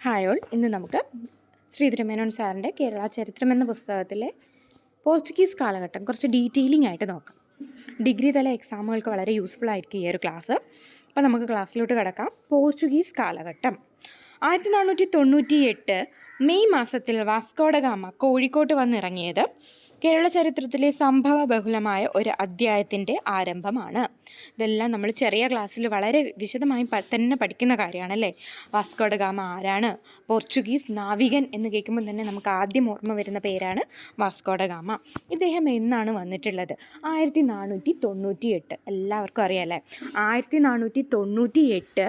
Hi all ഇന്ന് നമുക്ക് ശ്രീധരമേനോൻ സാറിന്റെ കേരള ചരിത്രം എന്ന പുസ്തകത്തിലെ പോർച്ചുഗീസ് കാലഘട്ടം കുറച്ച് ഡീറ്റെയിലിംഗ് ആയിട്ട് നോക്കാം. ഡിഗ്രി തല എക്സാമുകൾക്ക് വളരെ യൂസ്ഫുൾ ആയിരിക്കും ഈ ഒരു ക്ലാസ് അപ്പോൾ നമുക്ക് ക്ലാസ്സിലോട്ട് കിടക്കാം. പോർച്ചുഗീസ് കാലഘട്ടം. ആയിരത്തി നാനൂറ്റി തൊണ്ണൂറ്റി എട്ട് മെയ് മാസത്തിൽ വാസ്കോഡഗാമ കോഴിക്കോട്ട് വന്നിറങ്ങിയത് കേരള ചരിത്രത്തിലെ സംഭവ ബഹുലമായ ഒരു അധ്യായത്തിന്റെ ആരംഭമാണ്. ഇതെല്ലാം നമ്മൾ ചെറിയ ക്ലാസ്സിൽ വളരെ വിശദമായി തന്നെ പഠിക്കുന്ന കാര്യമാണല്ലേ? വാസ്കോഡഗാമ ആരാണ്? പോർച്ചുഗീസ് നാവികൻ എന്ന് കേൾക്കുമ്പോൾ തന്നെ നമുക്ക് ആദ്യം ഓർമ്മ വരുന്ന പേരാണ് വാസ്കോഡഗാമ ഇദ്ദേഹം എന്നാണ് വന്നിട്ടുള്ളത്? ആയിരത്തി നാനൂറ്റി തൊണ്ണൂറ്റി എട്ട് എല്ലാവർക്കും അറിയാമല്ലേ ആയിരത്തി നാനൂറ്റി തൊണ്ണൂറ്റി എട്ട്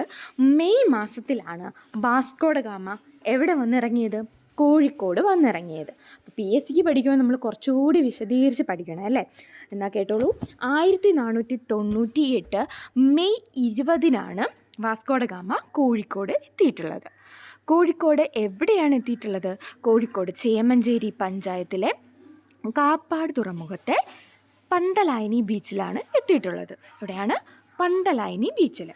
മെയ് മാസത്തിലാണ് വാസ്കോഡഗാമ എവിടെ വന്നിറങ്ങിയത്? കോഴിക്കോട് വന്നിറങ്ങിയത്. അപ്പോൾ പി എസ് സിക്ക് പഠിക്കുമ്പോൾ നമ്മൾ കുറച്ചുകൂടി വിശദീകരിച്ച് പഠിക്കണം അല്ലേ? എന്നാൽ കേട്ടോളൂ. ആയിരത്തി നാനൂറ്റി തൊണ്ണൂറ്റി എട്ട് മെയ് ഇരുപതിനാണ് വാസ്കോഡഗാമ കോഴിക്കോട് എത്തിയിട്ടുള്ളത്. കോഴിക്കോട് എവിടെയാണ് എത്തിയിട്ടുള്ളത്? കോഴിക്കോട് ചേമഞ്ചേരി പഞ്ചായത്തിലെ കാപ്പാട് തുറമുഖത്തെ പന്തലായനി ബീച്ചിലാണ് എത്തിയിട്ടുള്ളത്. ഇവിടെയാണ് പന്തലായനി ബീച്ചിൽ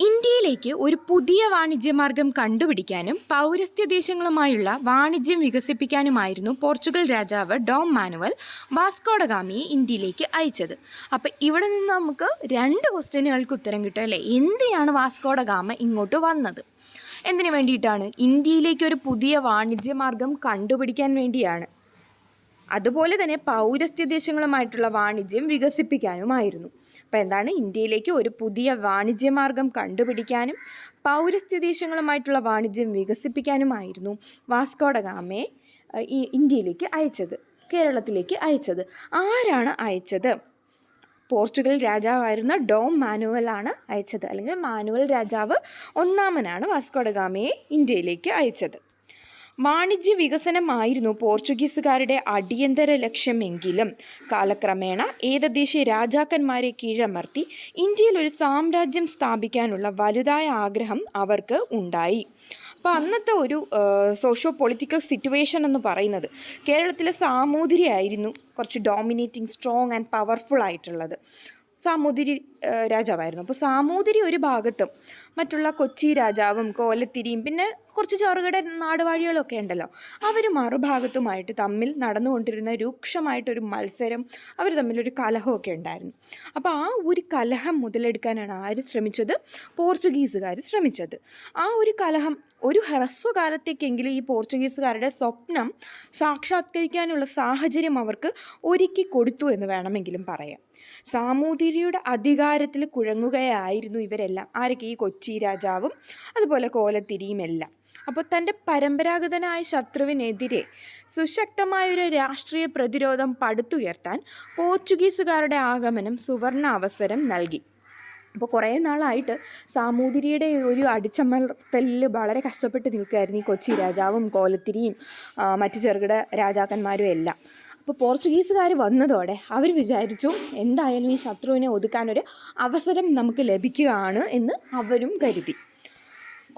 ഇന്ത്യയിലേക്ക് ഒരു പുതിയ വാണിജ്യമാർഗം കണ്ടുപിടിക്കാനും പൗരസ്ത്യ ദേശങ്ങളുമായുള്ള വാണിജ്യം വികസിപ്പിക്കാനുമായിരുന്നു പോർച്ചുഗൽ രാജാവ് ഡോം മാനുവൽ വാസ്കോഡഗാമിയെ ഇന്ത്യയിലേക്ക് അയച്ചത്. അപ്പം ഇവിടെ നിന്ന് നമുക്ക് രണ്ട് ക്വസ്റ്റ്യനുകൾക്ക് ഉത്തരം കിട്ടും അല്ലേ? എന്തിനാണ് വാസ്കോഡഗാമ ഇങ്ങോട്ട് വന്നത്? എന്തിനു വേണ്ടിയിട്ടാണ്? ഇന്ത്യയിലേക്ക് ഒരു പുതിയ വാണിജ്യമാർഗം കണ്ടുപിടിക്കാൻ വേണ്ടിയാണ്. അതുപോലെ തന്നെ പൗരസ്ത്യ ദേശങ്ങളുമായിട്ടുള്ള വാണിജ്യം വികസിപ്പിക്കാനുമായിരുന്നു. അപ്പോൾ എന്താണ്? ഇന്ത്യയിലേക്ക് ഒരു പുതിയ വാണിജ്യ മാർഗം കണ്ടുപിടിക്കാനും പൗരസ്ത്യ ദേശങ്ങളുമായിട്ടുള്ള വാണിജ്യം വികസിപ്പിക്കാനുമായിരുന്നു വാസ്കോഡഗാമയെ ഈ ഇന്ത്യയിലേക്ക് അയച്ചത് കേരളത്തിലേക്ക് അയച്ചത്. ആരാണ് അയച്ചത്? പോർച്ചുഗൽ രാജാവായിരുന്ന ഡോം മാനുവൽ ആണ് അയച്ചത്. അല്ലെങ്കിൽ മാനുവൽ രാജാവ് ഒന്നാമനാണ് വാസ്കോഡഗാമയെ ഇന്ത്യയിലേക്ക് അയച്ചത്. വാണിജ്യ വികസനമായിരുന്നു പോർച്ചുഗീസുകാരുടെ അടിയന്തര ലക്ഷ്യമെങ്കിലും. കാലക്രമേണ ഏതദ്ദേശ രാജാക്കന്മാരെ കീഴമർത്തി ഇന്ത്യയിൽ ഒരു സാമ്രാജ്യം സ്ഥാപിക്കാനുള്ള വലുതായ ആഗ്രഹം അവർക്ക് ഉണ്ടായി. അപ്പോൾ അന്നത്തെ ഒരു സോഷ്യോ പൊളിറ്റിക്കൽ സിറ്റുവേഷൻ എന്ന് പറയുന്നത് കേരളത്തിലെ സാമൂതിരിയായിരുന്നു കുറച്ച് ഡോമിനേറ്റിംഗ് സ്ട്രോങ് ആൻഡ് പവർഫുൾ ആയിട്ടുള്ളത്. സാമൂതിരി രാജാവായിരുന്നു. അപ്പോൾ സാമൂതിരി ഒരു ഭാഗത്തും മറ്റുള്ള കൊച്ചി രാജാവും കോലത്തിരിയും പിന്നെ കുറച്ച് ചെറുകിട നാടുവാഴികളൊക്കെ ഉണ്ടല്ലോ. അവർ മറുഭാഗത്തുമായിട്ട് തമ്മിൽ നടന്നുകൊണ്ടിരുന്ന രൂക്ഷമായിട്ടൊരു മത്സരം അവർ തമ്മിലൊരു കലഹമൊക്കെ ഉണ്ടായിരുന്നു. അപ്പോൾ ആ ഒരു കലഹം മുതലെടുക്കാനാണ് ആര് ശ്രമിച്ചത്? പോർച്ചുഗീസുകാർ ശ്രമിച്ചത്. ആ ഒരു കലഹം ഒരു ഹ്രസ്വകാലത്തേക്കെങ്കിലും ഈ പോർച്ചുഗീസുകാരുടെ സ്വപ്നം സാക്ഷാത്കരിക്കാനുള്ള സാഹചര്യം അവർക്ക് ഒരുക്കി കൊടുത്തു എന്ന് വേണമെങ്കിലും പറയാം. സാമൂതിരിയുടെ അധികാരത്തിൽ കുഴങ്ങുകയായിരുന്നു ഇവരെല്ലാം. ആരൊക്കെ? ഈ കൊച്ചി രാജാവും അതുപോലെ കോലത്തിരിയുമെല്ലാം അപ്പോൾ തന്റെ പരമ്പരാഗതനായ ശത്രുവിനെതിരെ സുശക്തമായൊരു രാഷ്ട്രീയ പ്രതിരോധം പടുത്തുയർത്താൻ പോർച്ചുഗീസുകാരുടെ ആഗമനം സുവർണ അവസരം നൽകി. അപ്പോൾ കുറേ നാളായിട്ട് സാമൂതിരിയുടെ ഒരു അടിച്ചമർത്തലിൽ വളരെ കഷ്ടപ്പെട്ട് നിൽക്കുകയായിരുന്നു ഈ കൊച്ചി രാജാവും കോലത്തിരിയും മറ്റു ചെറുകിട രാജാക്കന്മാരും എല്ലാം. അപ്പോൾ പോർച്ചുഗീസുകാർ വന്നതോടെ അവർ വിചാരിച്ചു എന്തായാലും ഈ ശത്രുവിനെ ഒതുക്കാനൊരു അവസരം നമുക്ക് ലഭിക്കുകയാണ് എന്ന് അവരും കരുതി.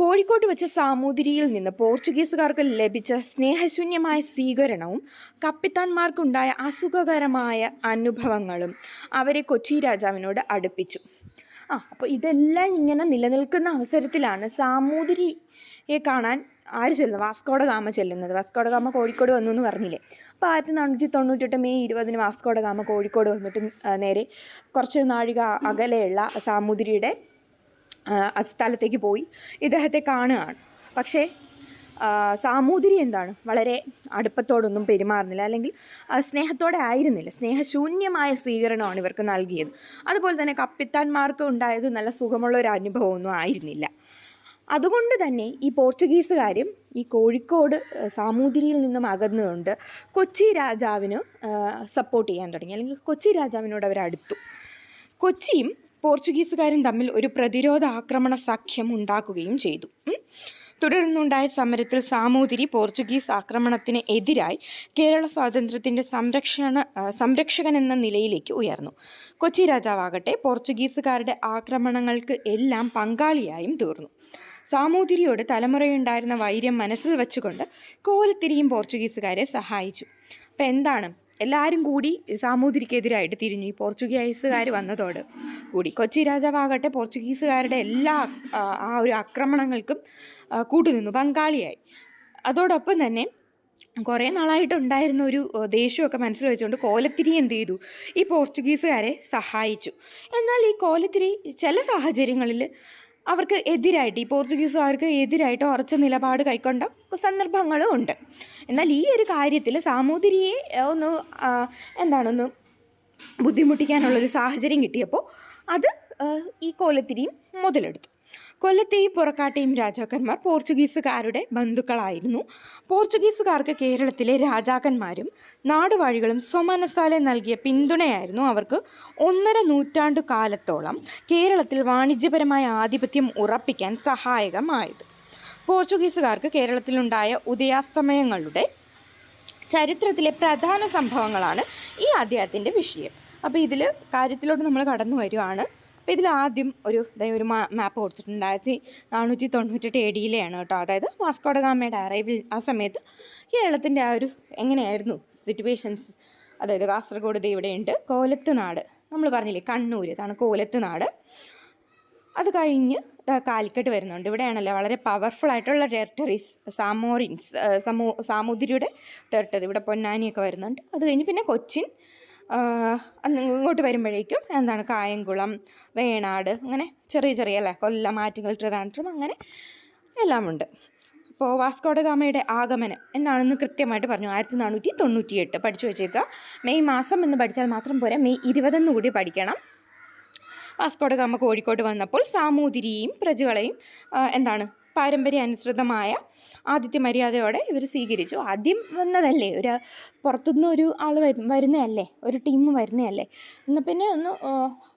കോഴിക്കോട്ട് വെച്ച സാമൂതിരിയിൽ നിന്ന് പോർച്ചുഗീസുകാർക്ക് ലഭിച്ച സ്നേഹശൂന്യമായ സ്വീകരണവും കപ്പിത്താന്മാർക്കുണ്ടായ അസുഖകരമായ അനുഭവങ്ങളും അവരെ കൊച്ചി രാജാവിനോട് അടുപ്പിച്ചു. ആ അപ്പോൾ ഇതെല്ലാം ഇങ്ങനെ നിലനിൽക്കുന്ന അവസരത്തിലാണ് സാമൂതിരിയെ കാണാൻ ആര് ചെല്ലുന്നത്? വാസ്കോഡ ഗാമ ചെല്ലുന്നത്. വാസ്കോഡ ഗാമ കോഴിക്കോട് വന്നു എന്ന് പറഞ്ഞില്ലേ? അപ്പോൾ ആയിരത്തി നാനൂറ്റി തൊണ്ണൂറ്റെട്ട് മെയ് ഇരുപതിന് വാസ്കോഡ ഗാമ കോഴിക്കോട് വന്നിട്ട് നേരെ കുറച്ച് നാഴിക അകലെയുള്ള സാമൂതിരിയുടെ സ്ഥലത്തേക്ക് പോയി. ഇദ്ദേഹത്തെ കാണുകയാണ്. പക്ഷേ സാമൂതിരി എന്താണ്? വളരെ അടുപ്പത്തോടൊന്നും പെരുമാറുന്നില്ല. അല്ലെങ്കിൽ സ്നേഹത്തോടെ ആയിരുന്നില്ല. സ്നേഹശൂന്യമായ സ്വീകരണമാണ് ഇവർക്ക് നൽകിയത്. അതുപോലെ തന്നെ കപ്പിത്താന്മാർക്ക് ഉണ്ടായത് നല്ല സുഖമുള്ള ഒരു അനുഭവമൊന്നും ആയിരുന്നില്ല. അതുകൊണ്ട് തന്നെ ഈ പോർച്ചുഗീസുകാരും ഈ കോഴിക്കോട് സാമൂതിരിയിൽ നിന്നും അകന്നുകൊണ്ട് കൊച്ചി രാജാവിന് സപ്പോർട്ട് ചെയ്യാൻ തുടങ്ങി. അല്ലെങ്കിൽ കൊച്ചി രാജാവിനോട് അവർ അടുത്തു. കൊച്ചിയും പോർച്ചുഗീസുകാരും തമ്മിൽ ഒരു പ്രതിരോധ ആക്രമണ സഖ്യം ഉണ്ടാക്കുകയും ചെയ്തു. തുടർന്നുണ്ടായ സമരത്തിൽ സാമൂതിരി പോർച്ചുഗീസ് ആക്രമണത്തിന് എതിരായി കേരള സ്വാതന്ത്ര്യത്തിന്റെ സംരക്ഷണ സംരക്ഷകൻ എന്ന നിലയിലേക്ക് ഉയർന്നു. കൊച്ചി രാജാവാകട്ടെ പോർച്ചുഗീസുകാരുടെ ആക്രമണങ്ങൾക്ക് എല്ലാം പങ്കാളിയായും തീർന്നു. സാമൂതിരിയോട് തലമുറയുണ്ടായിരുന്ന വൈര്യം മനസ്സിൽ വെച്ചുകൊണ്ട് കോലത്തിരിയും പോർച്ചുഗീസുകാരെ സഹായിച്ചു. അപ്പം എന്താണ് എല്ലാവരും കൂടി സാമൂതിരിക്കെതിരായിട്ട് തിരിഞ്ഞു. ഈ പോർച്ചുഗീസുകാർ വന്നതോട് കൂടി. കൊച്ചി രാജാവാകട്ടെ പോർച്ചുഗീസുകാരുടെ എല്ലാ ആ, ഒരു ആക്രമണങ്ങൾക്കും കൂട്ടുനിന്നു പങ്കാളിയായി. അതോടൊപ്പം തന്നെ കുറേ നാളായിട്ടുണ്ടായിരുന്ന ഒരു ദേഷ്യമൊക്കെ മനസ്സിൽ വെച്ചുകൊണ്ട് കോലത്തിരി എന്ത് ചെയ്തു? ഈ പോർച്ചുഗീസുകാരെ സഹായിച്ചു. എന്നാൽ ഈ കോലത്തിരി ചില സാഹചര്യങ്ങളിൽ അവർക്ക് എതിരായിട്ട് ഈ പോർച്ചുഗീസുകാർക്ക് എതിരായിട്ട് ഉറച്ച നിലപാട് കൈക്കൊണ്ട സന്ദർഭങ്ങളും ഉണ്ട്. എന്നാൽ ഈ ഒരു കാര്യത്തിൽ സാമൂതിരിയെ ഒന്ന് എന്താണൊന്ന് ബുദ്ധിമുട്ടിക്കാനുള്ളൊരു സാഹചര്യം കിട്ടിയപ്പോൾ അത് ഈ കോലത്തിരിയും മുതലെടുത്തു. കൊല്ലത്തെയും പുറക്കാട്ടെയും രാജാക്കന്മാർ പോർച്ചുഗീസുകാരുടെ ബന്ധുക്കളായിരുന്നു. പോർച്ചുഗീസുകാർക്ക് കേരളത്തിലെ രാജാക്കന്മാരും നാടുവാഴികളും സ്വമനസാലെ നൽകിയ പിന്തുണയായിരുന്നു അവർക്ക് ഒന്നര നൂറ്റാണ്ടു കാലത്തോളം കേരളത്തിൽ വാണിജ്യപരമായ ആധിപത്യം ഉറപ്പിക്കാൻ സഹായകമായത്. പോർച്ചുഗീസുകാർക്ക് കേരളത്തിലുണ്ടായ ഉദയാസ്തമയങ്ങളുടെ ചരിത്രത്തിലെ പ്രധാന സംഭവങ്ങളാണ് ഈ അധ്യായത്തിന്റെ വിഷയം. അപ്പോൾ ഇതിൽ കാര്യത്തിലോട്ട് നമ്മൾ കടന്നു വരുവാണ്. അപ്പോൾ ഇതിൽ ആദ്യം ഒരു ഒരു മാപ്പ് കൊടുത്തിട്ടുണ്ട്. ആയിരത്തി നാനൂറ്റി തൊണ്ണൂറ്റെട്ട് എ ഡിയിലെയാണ് കേട്ടോ. അതായത് വാസ്കോഡ ഗാമയുടെ അറൈവിൽ ആ സമയത്ത് കേരളത്തിന്റെ ആ ഒരു എങ്ങനെയായിരുന്നു സിറ്റുവേഷൻസ് അതായത് കാസർഗോഡ് ഇവിടെയുണ്ട് കോലത്ത് നാട്. നമ്മൾ പറഞ്ഞില്ലേ കണ്ണൂർ ഇതാണ് കോലത്ത് നാട്. അത് കഴിഞ്ഞ് കാലിക്കട്ട് വരുന്നുണ്ട്. ഇവിടെയാണല്ലോ വളരെ പവർഫുൾ ആയിട്ടുള്ള ടെറിട്ടറീസ് സാമോറിൻസ് സമൂ സാമൂതിരിയുടെ ടെറിട്ടറി ഇവിടെ പൊന്നാനിയൊക്കെ വരുന്നുണ്ട്. അത് കഴിഞ്ഞ് പിന്നെ കൊച്ചിൻ ഇങ്ങോട്ട് വരുമ്പോഴേക്കും എന്താണ് കായംകുളം വേണാട് അങ്ങനെ ചെറിയ ചെറിയ അല്ലേ കൊല്ലം ആറ്റിങ്ങൽ ട്രിവാൻഡ്രം അങ്ങനെ എല്ലാമുണ്ട്. അപ്പോൾ വാസ്കോഡ ഗാമയുടെ ആഗമനം എന്നാണെന്ന് കൃത്യമായിട്ട് പറഞ്ഞു. ആയിരത്തി നാനൂറ്റി തൊണ്ണൂറ്റി എട്ട് പഠിച്ചു വെച്ചേക്കുക. മെയ് മാസം എന്ന് പഠിച്ചാൽ മാത്രം പോരാ മെയ് ഇരുപതെന്ന് കൂടി പഠിക്കണം. വാസ്കോഡഗാമ കോഴിക്കോട് വന്നപ്പോൾ സാമൂതിരിയെയും പ്രജകളെയും എന്താണ് പാരമ്പര്യാനുസൃതമായ ആദ്യത്തെ മര്യാദയോടെ ഇവർ സ്വീകരിച്ചു. ആദ്യം വന്നതല്ലേ ഒരു പുറത്തുനിന്ന് ഒരു ആൾ വരു വരുന്നതല്ലേ ഒരു ടീം വരുന്നതല്ലേ. എന്നാൽ പിന്നെ ഒന്ന്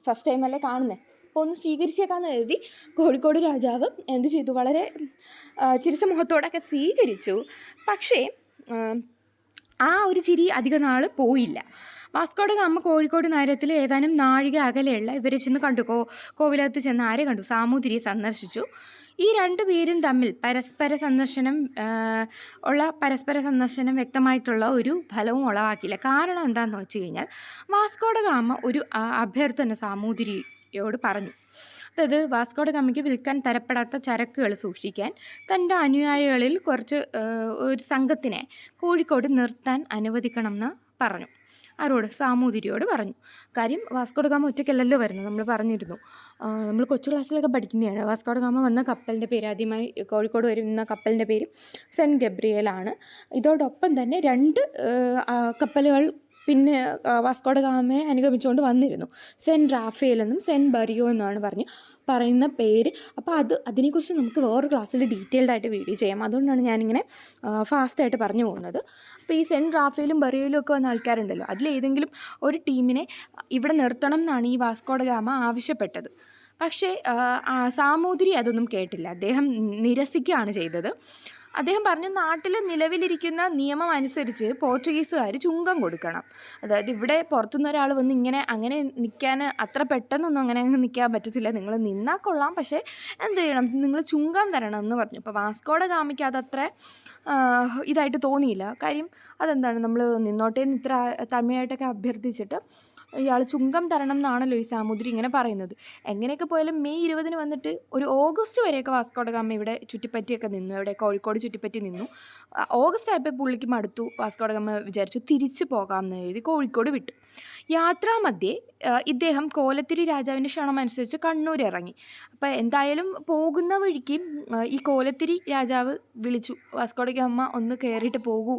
ഫസ്റ്റ് ടൈം അല്ലേ കാണുന്നത് അപ്പോൾ ഒന്ന് സ്വീകരിച്ചേക്കാന്ന് കരുതി കോഴിക്കോട് രാജാവ് എന്ത് ചെയ്തു? വളരെ ചിരിച്ച മുഖത്തോടൊക്കെ സ്വീകരിച്ചു. പക്ഷേ ആ, ഒരു ചിരി അധിക നാൾ പോയില്ല. വാസ്കോട് ഗാമ കോഴിക്കോട് നഗരത്തിൽ ഏതാനും നാഴിക അകലെയുള്ള ഇവരെ ചെന്ന് കണ്ടു. കോ കോവിലകത്ത് ചെന്ന് ആരെ കണ്ടു? സാമൂതിരിയെ സന്ദർശിച്ചു. ഈ രണ്ടു പേരും തമ്മിൽ പരസ്പര സന്ദർശനം ഉള്ള പരസ്പര സന്ദർശനം വ്യക്തമായിട്ടുള്ള ഒരു ഫലവും ഉളവാക്കിയില്ല. കാരണം എന്താണെന്ന് വെച്ച് കഴിഞ്ഞാൽ വാസ്കോഡ ഗാമ ഒരു അഭ്യർത്ഥന സാമൂതിരിയോട് പറഞ്ഞു. അതായത് വാസ്കോഡ ഗാമയ്ക്ക് വിൽക്കാൻ തരപ്പെടാത്ത ചരക്കുകൾ സൂക്ഷിക്കാൻ തന്റെ അനുയായികളിൽ കുറച്ച് ഒരു സംഘത്തിനെ കോഴിക്കോട് നിർത്താൻ അനുവദിക്കണമെന്ന് പറഞ്ഞു. ആരോട്? സാമൂതിരിയോട് പറഞ്ഞു. കാര്യം വാസ്കോഡഗാമ ഒറ്റയ്ക്കല്ലല്ലോ വരുന്നത്. നമ്മൾ പറഞ്ഞിരുന്നു. നമ്മൾ കൊച്ചു ക്ലാസ്സിലൊക്കെ പഠിക്കുന്നതാണ് വാസ്കോഡഗാമ വന്ന കപ്പലിന്റെ പേര് ആദ്യമായി കോഴിക്കോട് വരുന്ന കപ്പലിന്റെ പേര് സെന്റ് ഗബ്രിയേലാണ്. ഇതോടൊപ്പം തന്നെ രണ്ട് കപ്പലുകൾ പിന്നെ വാസ്കോഡ ഗാമയെ അനുഗമിച്ചുകൊണ്ട് വന്നിരുന്നു. സെന്റ് റാഫേൽ എന്നും സെന്റ് ബറിയോ എന്നാണ് പറഞ്ഞ് പറയുന്ന പേര്. അപ്പോൾ അത് അതിനെക്കുറിച്ച് നമുക്ക് വേറൊരു ക്ലാസ്സിൽ ഡീറ്റെയിൽഡ് ആയിട്ട് വീഡിയോ ചെയ്യാം. അതുകൊണ്ടാണ് ഞാനിങ്ങനെ ഫാസ്റ്റായിട്ട് പറഞ്ഞു പോകുന്നത്. അപ്പോൾ ഈ സെന്റ് റാഫേലും ബറിയോയിലും ഒക്കെ വന്ന ആൾക്കാരുണ്ടല്ലോ. അതിലേതെങ്കിലും ഒരു ടീമിനെ ഇവിടെ നിർത്തണം എന്നാണ് ഈ വാസ്കോഡ ഗാമ ആവശ്യപ്പെട്ടത്. പക്ഷേ സാമൂതിരി അതൊന്നും കേട്ടില്ല. അദ്ദേഹം നിരസിക്കുകയാണ് ചെയ്തത്. അദ്ദേഹം പറഞ്ഞു നാട്ടിൽ നിലവിലിരിക്കുന്ന നിയമം അനുസരിച്ച് പോർച്ചുഗീസുകാർ ചുങ്കം കൊടുക്കണം. അതായത് ഇവിടെ പുറത്തുനിന്ന് ഒരാൾ വന്ന് ഇങ്ങനെ അങ്ങനെ നിൽക്കാൻ അത്ര പെട്ടെന്നൊന്നും അങ്ങനെ അങ്ങ് നിൽക്കാൻ പറ്റത്തില്ല. നിങ്ങൾ നിന്നാൽ കൊള്ളാം പക്ഷേ എന്ത് ചെയ്യണം? നിങ്ങൾ ചുങ്കം തരണം എന്ന് പറഞ്ഞു. അപ്പോൾ വാസ്കോഡ ഗാമിക്ക് അതത്ര ഇതായിട്ട് തോന്നിയില്ല. കാര്യം അതെന്താണ്? നമ്മൾ നിന്നോട്ടേന്ന് ഇത്ര തമിഴായിട്ടൊക്കെ അഭ്യർത്ഥിച്ചിട്ട് ഇയാൾ ചുങ്കം തരണം എന്നാണല്ലോ ഈ സാമൂതിരി ഇങ്ങനെ പറയുന്നത്. എങ്ങനെയൊക്കെ പോയാലും മെയ് ഇരുപതിന് വന്നിട്ട് ഒരു ഓഗസ്റ്റ് വരെയൊക്കെ വാസ്കോഡ ഗാമ ഇവിടെ ചുറ്റിപ്പറ്റിയൊക്കെ നിന്നു. ഇവിടെ കോഴിക്കോട് ചുറ്റിപ്പറ്റി നിന്നു. ഓഗസ്റ്റ് ആയപ്പോൾ പുള്ളിക്ക് മടുത്തു. വാസ്കോഡ ഗാമ വിചാരിച്ചു തിരിച്ചു പോകാമെന്ന് എഴുതി കോഴിക്കോട് വിട്ടു. യാത്രാമധ്യേ ഇദ്ദേഹം കോലത്തിരി രാജാവിന്റെ ക്ഷണം അനുസരിച്ച് കണ്ണൂർ ഇറങ്ങി. അപ്പോൾ എന്തായാലും പോകുന്ന വഴിക്ക് ഈ കോലത്തിരി രാജാവ് വിളിച്ചു. വാസ്കോഡ അമ്മ ഒന്ന് കയറിയിട്ട് പോകൂ.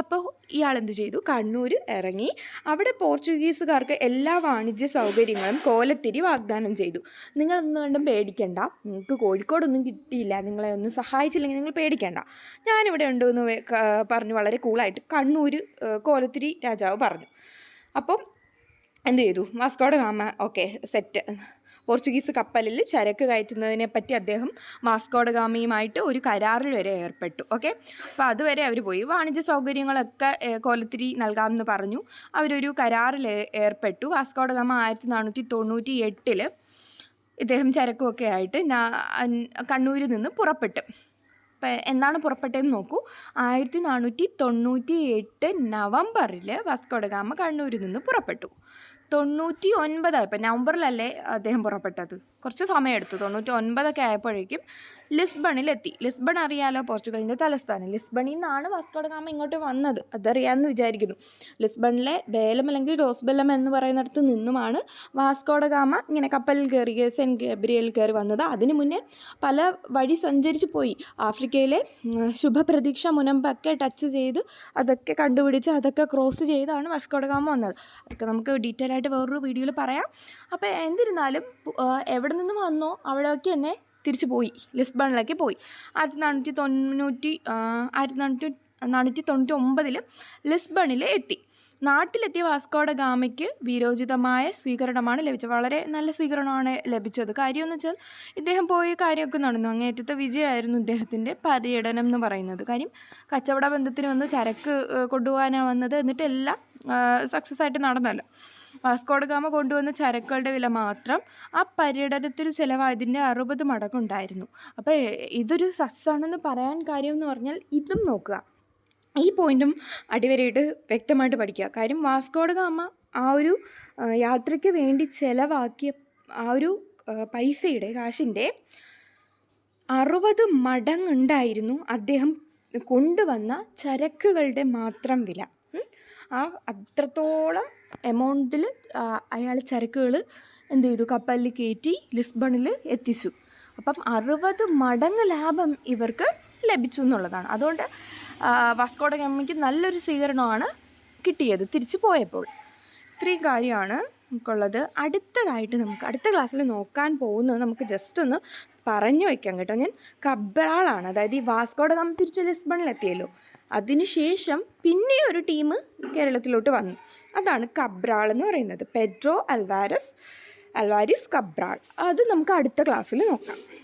അപ്പോൾ ഇയാൾ എന്ത് ചെയ്തു? കണ്ണൂർ ഇറങ്ങി. അവിടെ പോർച്ചുഗീസുകാർക്ക് എല്ലാ വാണിജ്യ സൗകര്യങ്ങളും കോലത്തിരി വാഗ്ദാനം ചെയ്തു. നിങ്ങളൊന്നും കണ്ടും പേടിക്കണ്ട. നിങ്ങൾക്ക് കോഴിക്കോടൊന്നും കിട്ടിയില്ല. നിങ്ങളെ ഒന്നും സഹായിച്ചില്ലെങ്കിൽ നിങ്ങൾ പേടിക്കണ്ട. ഞാനിവിടെ ഉണ്ട് എന്ന് പറഞ്ഞു പറഞ്ഞ് വളരെ കൂളായിട്ട് കണ്ണൂർ കോലത്തിരി രാജാവ് പറഞ്ഞു. അപ്പം എന്ത് ചെയ്തു? Vasco da Gama okay set Portuguese കപ്പലിൽ ചരക്ക് കയറ്റുന്നതിനെ പറ്റി അദ്ദേഹം വാസ്കോഡ ഗാമയുമായിട്ട് ഒരു കരാറിൽ വരെ ഏർപ്പെട്ടു ഓക്കെ? അപ്പോൾ അതുവരെ അവർ പോയി. വാണിജ്യ സൗകര്യങ്ങളൊക്കെ കോലത്തിരി നൽകാമെന്ന് പറഞ്ഞു. അവരൊരു കരാറിൽ ഏർപ്പെട്ടു. വാസ്കോഡ ഗാമ ആയിരത്തി നാനൂറ്റി തൊണ്ണൂറ്റി എട്ടിൽ ഇദ്ദേഹം ചരക്കുമൊക്കെ ആയിട്ട് കണ്ണൂരിൽ നിന്ന് പുറപ്പെട്ടു. എന്നാണ് പുറപ്പെട്ടതെന്ന് നോക്കൂ. ആയിരത്തി നാനൂറ്റി തൊണ്ണൂറ്റി എട്ട് നവംബറിൽ വാസ്കോഡഗാമ കണ്ണൂരിൽ നിന്ന് പുറപ്പെട്ടു. തൊണ്ണൂറ്റി ഒൻപതായി ഇപ്പം നവംബറിലല്ലേ അദ്ദേഹം പുറപ്പെട്ടത്. കുറച്ച് സമയമെടുത്തു തൊണ്ണൂറ്റി ഒൻപതൊക്കെ ആയപ്പോഴേക്കും ലിസ്ബണിലെത്തി. ലിസ്ബൺ അറിയാലോ പോർച്ചുഗലിന്റെ തലസ്ഥാനം. ലിസ്ബണിൽ നിന്നാണ് വാസ്കോഡഗാമ ഇങ്ങോട്ട് വന്നത്. അതറിയാമെന്ന് വിചാരിക്കുന്നു. ലിസ്ബണിലെ ബേലം അല്ലെങ്കിൽ റോസ്ബെല്ലം എന്ന് പറയുന്നിടത്ത് നിന്നുമാണ് വാസ്കോഡഗാമ ഇങ്ങനെ കപ്പലിൽ കയറി സെന്റ് ഗബ്രിയൽ കയറി വന്നത്. അതിനു മുന്നേ പല വഴി സഞ്ചരിച്ച് പോയി. ആഫ്രിക്കയിലെ ശുഭപ്രതീക്ഷ മുനമ്പൊക്കെ ടച്ച് ചെയ്ത് അതൊക്കെ കണ്ടുപിടിച്ച് അതൊക്കെ ക്രോസ് ചെയ്താണ് വാസ്കോഡഗാമ വന്നത്. അതൊക്കെ നമുക്ക് ഡീറ്റെയിൽ ആയിട്ട് വേറൊരു വീഡിയോയിൽ പറയാം. അപ്പോൾ എന്നിരുന്നാലും എവിടെ നിന്ന് വന്നോ അവിടെയൊക്കെ തന്നെ തിരിച്ചു പോയി. ലിസ്ബണിലേക്ക് പോയി. ആയിരത്തി നാനൂറ്റി തൊണ്ണൂറ്റി ആയിരത്തി നാനൂറ്റി നാനൂറ്റി തൊണ്ണൂറ്റി ഒമ്പതിൽ ലിസ്ബണിൽ എത്തി. നാട്ടിലെത്തിയ വാസ്കോഡ ഗാമയ്ക്ക് വീരോചിതമായ സ്വീകരണമാണ് ലഭിച്ചത് വളരെ നല്ല സ്വീകരണമാണ് ലഭിച്ചത്. കാര്യമെന്ന് വെച്ചാൽ ഇദ്ദേഹം പോയ കാര്യമൊക്കെ നടന്നു. അങ്ങേറ്റത്തെ വിജയമായിരുന്നു ഇദ്ദേഹത്തിന്റെ പര്യടനം എന്ന് പറയുന്നത്. കാര്യം കച്ചവട ബന്ധത്തിന് വന്ന് ചരക്ക് കൊണ്ടുപോകാനാണ് വന്നത്. എന്നിട്ട് എല്ലാം സക്സസ് ആയിട്ട് നടന്നല്ലോ. വാസ്കോഡ ഗാമ കൊണ്ടുവന്ന ചരക്കുകളുടെ വില മാത്രം ആ പര്യടനത്തിന് ചിലവായതിന്റെ അറുപത് മടങ്ങുണ്ടായിരുന്നു. അപ്പോൾ ഇതൊരു സക്സസ് ആണെന്ന് പറയാൻ കാര്യം എന്ന് പറഞ്ഞാൽ ഇതും നോക്കുക. ഈ പോയിന്റും അടിവരയിട്ട് വ്യക്തമായിട്ട് പഠിക്കുക. കാര്യം വാസ്കോഡഗാമ ആ ഒരു യാത്രയ്ക്ക് വേണ്ടി ചിലവാക്കിയ ആ ഒരു പൈസയുടെ കാശിന്റെ അറുപത് മടങ്ങുണ്ടായിരുന്നു അദ്ദേഹം കൊണ്ടുവന്ന ചരക്കുകളുടെ മാത്രം വില. ആ അത്രത്തോളം എമൗണ്ടിൽ അയാൾ ചരക്കുകൾ എന്ത് ചെയ്തു? കപ്പലിൽ കയറ്റി ലിസ്ബണിൽ എത്തിച്ചു. അപ്പം അറുപത് മടങ്ങ് ലാഭം ഇവർക്ക് ലഭിച്ചു എന്നുള്ളതാണ്. അതുകൊണ്ട് വാസ്കോഡ ഗാമയ്ക്ക് നല്ലൊരു സ്വീകരണമാണ് കിട്ടിയത് തിരിച്ചു പോയപ്പോൾ. ഇത്രയും കാര്യമാണ് നമുക്കുള്ളത്. അടുത്തതായിട്ട് നമുക്ക് അടുത്ത ക്ലാസ്സിൽ നോക്കാൻ പോകുന്നത് നമുക്ക് ജസ്റ്റ് ഒന്ന് പറഞ്ഞു വയ്ക്കാം കേട്ടോ. ഞാൻ കബ്രാളാണ്. അതായത് ഈ വാസ്കോഡ ഗാമ തിരിച്ച് ലിസ്ബണിലെത്തിയല്ലോ. അതിനുശേഷം പിന്നെ ഒരു ടീം കേരളത്തിലോട്ട് വന്നു. അതാണ് കബ്രാൾ എന്ന് പറയുന്നത്. Pedro Alvares Alvares Cabral. അത് നമുക്ക് അടുത്ത ക്ലാസ്സിൽ നോക്കാം.